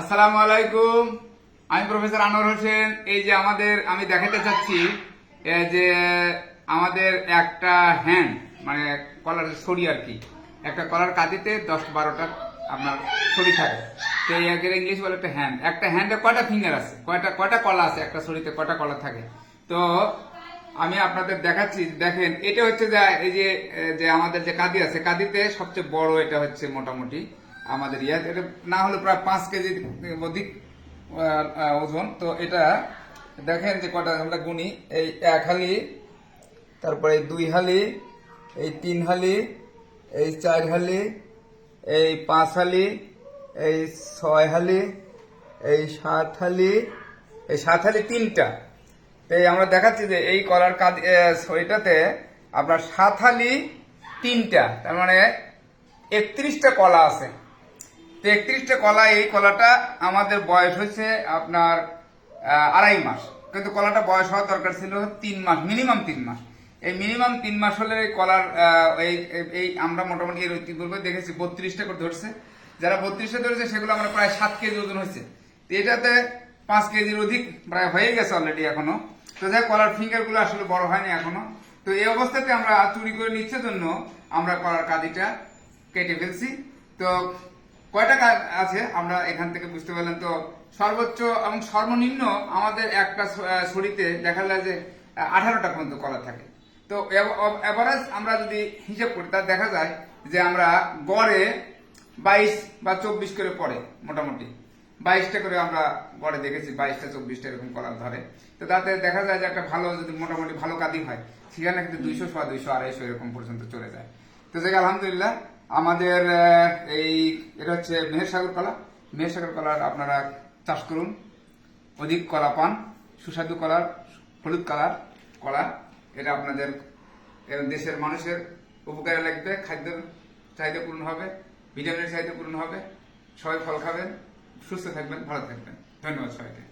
আসসালামু আলাইকুম। আমি প্রফেসর আনোয়ার হোসেন। এই যে আমাদের, আমি দেখাতে চাচ্ছি যে আমাদের একটা হ্যান্ড মানে কলার ছড়ি আর কি। একটা কলার কাঁদিতে দশ বারোটা আপনার ছড়ি থাকে। তো একের ইংলিশ বলে একটা হ্যান্ড একটা হ্যান্ডে কয়টা ফিঙ্গার আছে? কয়টা কয়টা কলা আছে একটা ছড়িতে? কয়টা কলা থাকে? তো আমি আপনাদের দেখাচ্ছি, দেখেন, এটা হচ্ছে যে, এই যে আমাদের যে কাঁদি আছে কাঁদিতে সবচেয়ে বড় এটা হচ্ছে মোটামুটি আমাদের ইয়ে এটা না হলে প্রায় পাঁচ কেজির অধিক ওজন। তো এটা দেখেন যে কটা আমরা গুনি। এই এক হালি, তারপরে এই দুই হালি, এই তিন হালি, এই চার হালি, এই পাঁচ হালি, এই ছয় হালি, এই সাত হালি, এই সাত হালি তিনটা। তো এই আমরা দেখাচ্ছি যে এই কলার কাজ এটাতে আপনার সাত হালি তিনটা। তার মানে একত্রিশটা কলা আছে। তো একত্রিশটা কলা, এই কলাটা আমাদের বয়স হচ্ছে আপনার আড়াই মাস। কিন্তু কলাটা বয়স হওয়ার দরকার ছিল তিন মাস, মিনিমাম তিন মাস। এই মিনিমাম তিন মাস হলে এই কলার এই, এই- আমরা মোটামুটি এর ইতিপূর্বে দেখেছি বত্রিশটা করে ধরছে। যারা বত্রিশটা ধরেছে, সেগুলো আমরা প্রায় সাত কেজি ওজন হয়েছে। এটাতে পাঁচ কেজির অধিক প্রায় হয়ে গেছে অলরেডি এখনও। তো যাই কলার ফিঙ্গারগুলো আসলে বড় হয়নি এখনও। তো এই অবস্থাতে আমরা চুরি করে নিচ্ছে জন্য আমরা কলার কাদিটা কেটে ফেলছি। তো কয়টা কাজ আছে? আমরা এখান থেকে বুঝতে পারলাম তো। সর্বোচ্চ এবং সর্বনিম্ন আমাদের একটা ছড়িতে দেখা যায় যে আঠারোটা পর্যন্ত কলা থাকে। তো এভারেজ আমরা যদি হিসাব করি তা দেখা যায় যে আমরা গড়ে বাইশ বা চব্বিশ করে পড়ে মোটামুটি। বাইশটা করে আমরা গড়ে দেখেছি, বাইশটা, চব্বিশটা এরকম কলার ধরে। তো তাতে দেখা যায় যে একটা ভালো যদি মোটামুটি ভালো কাদি হয়, সেখানে কিন্তু দুইশো সোয়া দুইশো, আড়াইশো এরকম পর্যন্ত চলে যায়। তো যাই আলহামদুলিল্লাহ আমাদের এই, এটা হচ্ছে মেহেরসাগর কলা। মেহেরসাগর কলার আপনারা চাষ করুন। অধিক কলা পান, সুস্বাদু কলার, হলুদ কালার কলা, এটা আপনাদের দেশের মানুষের উপকারে লাগবে, খাদ্যের চাহিদা পূরণ হবে, ভিটামিনের চাহিদা পূরণ হবে। সবাই ফল খাবেন, সুস্থ থাকবেন, ভালো থাকবেন। ধন্যবাদ সবাইকে।